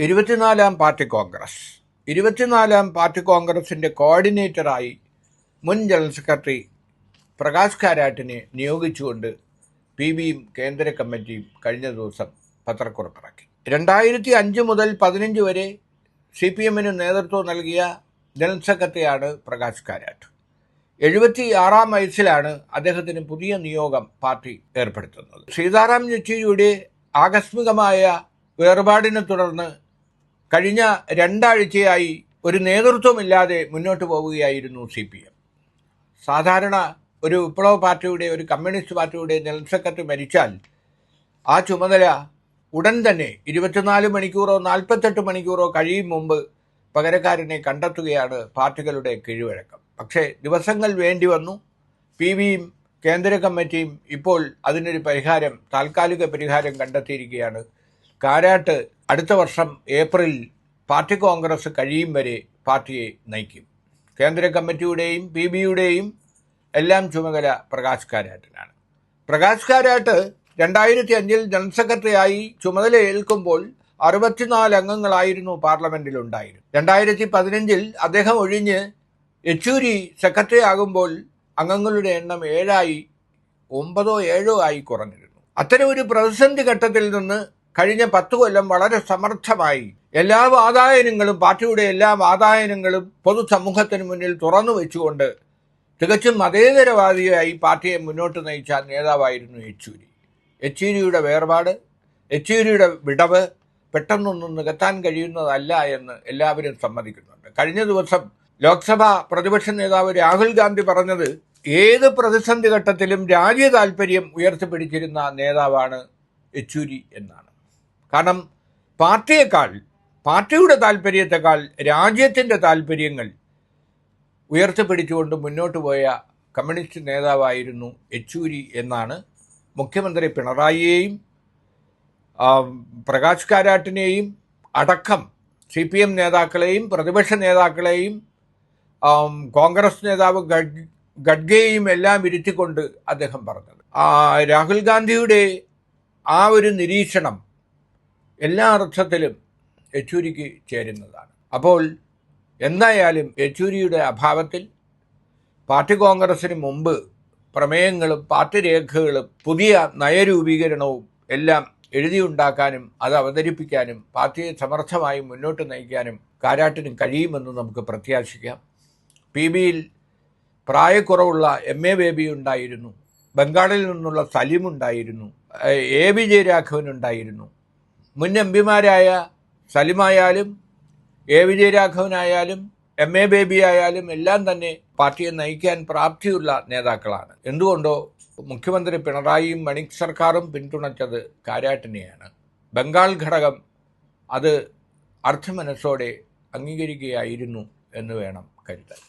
ഇരുപത്തിനാലാം പാർട്ടി കോൺഗ്രസ്. ഇരുപത്തിനാലാം പാർട്ടി കോൺഗ്രസിന്റെ കോർഡിനേറ്ററായി മുൻ ജനറൽ സെക്രട്ടറി പ്രകാശ് കാരാട്ടിനെ നിയോഗിച്ചുകൊണ്ട് പി ബിയും കേന്ദ്ര കമ്മിറ്റിയും കഴിഞ്ഞ ദിവസം പത്രക്കുറിപ്പിറക്കി. രണ്ടായിരത്തി അഞ്ച് മുതൽ പതിനഞ്ച് വരെ സി പി എമ്മിന് നേതൃത്വം നൽകിയ ജനറൽ സെക്രട്ടറിയാണ് പ്രകാശ് കാരാട്ട്. എഴുപത്തി ആറാം വയസ്സിലാണ് അദ്ദേഹത്തിന് പുതിയ നിയോഗം പാർട്ടി ഏർപ്പെടുത്തുന്നത്. സീതാറാം യെച്ചൂരിയുടെ ആകസ്മികമായ വേർപാടിനെ തുടർന്ന് കഴിഞ്ഞ രണ്ടാഴ്ചയായി ഒരു നേതൃത്വമില്ലാതെ മുന്നോട്ട് പോവുകയായിരുന്നു സി പി എം സാധാരണ ഒരു വിപ്ലവ പാർട്ടിയുടെ ഒരു കമ്മ്യൂണിസ്റ്റ് പാർട്ടിയുടെ ജനറൽ സെക്രട്ടറി മരിച്ചാൽ ആ ചുമതല ഉടൻ തന്നെ ഇരുപത്തിനാല് മണിക്കൂറോ നാൽപ്പത്തെട്ട് മണിക്കൂറോ കഴിയും മുമ്പ് പകരക്കാരനെ കണ്ടെത്തുകയാണ് പാർട്ടികളുടെ കീഴ്വഴക്കം. പക്ഷേ ദിവസങ്ങൾ വേണ്ടി വന്നു. പി വിയും കേന്ദ്ര കമ്മിറ്റിയും ഇപ്പോൾ അതിനൊരു പരിഹാരം താൽക്കാലിക പരിഹാരം കണ്ടെത്തിയിരിക്കുകയാണ് കാരാട്ട് അടുത്ത വർഷം ഏപ്രിൽ പാർട്ടി കോൺഗ്രസ് കഴിയും വരെ പാർട്ടിയെ നയിക്കും. കേന്ദ്ര കമ്മിറ്റിയുടെയും പി ബിയുടെയും എല്ലാം ചുമതല പ്രകാശ് കാരാട്ടിനാണ്. പ്രകാശ് കാരാട്ട് രണ്ടായിരത്തി അഞ്ചിൽ ജനറൽ സെക്രട്ടറിയായി ചുമതല ഏൽക്കുമ്പോൾ അറുപത്തിനാല് അംഗങ്ങളായിരുന്നു പാർലമെന്റിൽ ഉണ്ടായിരുന്നത് രണ്ടായിരത്തി പതിനഞ്ചിൽ അദ്ദേഹം ഒഴിഞ്ഞ് യെച്ചൂരി സെക്രട്ടറി ആകുമ്പോൾ അംഗങ്ങളുടെ എണ്ണം ഏഴായി ഒമ്പതോ ഏഴോ ആയി കുറഞ്ഞിരുന്നു. അത്തരം ഒരു പ്രതിസന്ധി ഘട്ടത്തിൽ നിന്ന് കഴിഞ്ഞ പത്ത് കൊല്ലം വളരെ സമർത്ഥമായി എല്ലാ വാതായനങ്ങളും പാർട്ടിയുടെ എല്ലാ വാതായനങ്ങളും പൊതുസമൂഹത്തിന് മുന്നിൽ തുറന്നു വെച്ചുകൊണ്ട് തികച്ചും മതേതരവാദിയായി പാർട്ടിയെ മുന്നോട്ട് നയിച്ച നേതാവായിരുന്നു യെച്ചൂരി. യെച്ചൂരിയുടെ വേർപാട് യെച്ചൂരിയുടെ വിടവ് പെട്ടെന്നൊന്നും നികത്താൻ കഴിയുന്നതല്ല എന്ന് എല്ലാവരും സമ്മതിക്കുന്നുണ്ട്. കഴിഞ്ഞ ദിവസം ലോക്സഭാ പ്രതിപക്ഷ നേതാവ് രാഹുൽ ഗാന്ധി പറഞ്ഞത് ഏത് പ്രതിസന്ധി ഘട്ടത്തിലും രാജ്യ താല്പര്യം ഉയർത്തിപ്പിടിച്ചിരുന്ന നേതാവാണ് യെച്ചൂരി എന്നാണ്. കാരണം പാർട്ടിയേക്കാൾ പാർട്ടിയുടെ താല്പര്യത്തെക്കാൾ രാജ്യത്തിന്റെ താല്പര്യങ്ങൾ ഉയർത്തിപ്പിടിച്ചുകൊണ്ട് മുന്നോട്ട് പോയ കമ്മ്യൂണിസ്റ്റ് നേതാവായിരുന്നു യെച്ചൂരി എന്നാണ് മുഖ്യമന്ത്രി പിണറായിയെയും പ്രകാശ് കാരാട്ടിനെയും അടക്കം സി പി എം നേതാക്കളെയും പ്രതിപക്ഷ നേതാക്കളെയും കോൺഗ്രസ് നേതാവ് ഗഡ് ഗഡ്ഗയെയും എല്ലാം ഇരുത്തിക്കൊണ്ട് അദ്ദേഹം പറഞ്ഞത്. രാഹുൽ ഗാന്ധിയുടെ ആ ഒരു നിരീക്ഷണം എല്ലാ അർത്ഥത്തിലും യെച്ചൂരിക്ക് ചേരുന്നതാണ്. അപ്പോൾ എന്തായാലും യെച്ചൂരിയുടെ അഭാവത്തിൽ പാർട്ടി കോൺഗ്രസിന് മുമ്പ് പ്രമേയങ്ങളും പാർട്ടി രേഖകളും പുതിയ നയരൂപീകരണവും എല്ലാം എഴുതിയുണ്ടാക്കാനും അത് അവതരിപ്പിക്കാനും പാർട്ടിയെ സമർത്ഥമായി മുന്നോട്ട് നയിക്കാനും കാരാട്ടിനും കഴിയുമെന്ന് നമുക്ക് പ്രത്യാശിക്കാം. പി ബിയിൽ പ്രായക്കുറവുള്ള എം എ ബേബി ഉണ്ടായിരുന്നു. ബംഗാളിൽ നിന്നുള്ള സലീം ഉണ്ടായിരുന്നു. എ വിജയരാഘവൻ ഉണ്ടായിരുന്നു. മുൻ എം പിമാരായ സലിമായാലും എ വിജയരാഘവനായാലും എം എ ബേബി ആയാലും എല്ലാം തന്നെ പാർട്ടിയെ നയിക്കാൻ പ്രാപ്തിയുള്ള നേതാക്കളാണ്. എന്തുകൊണ്ടോ മുഖ്യമന്ത്രി പിണറായിയും മണിക് സർക്കാരും പിന്തുണച്ചത് കാരാട്ടിനെയാണ്. ബംഗാൾ ഘടകം അത് അർത്ഥമനസ്സോടെ അംഗീകരിക്കുകയായിരുന്നു എന്ന് വേണം കരുതാൻ.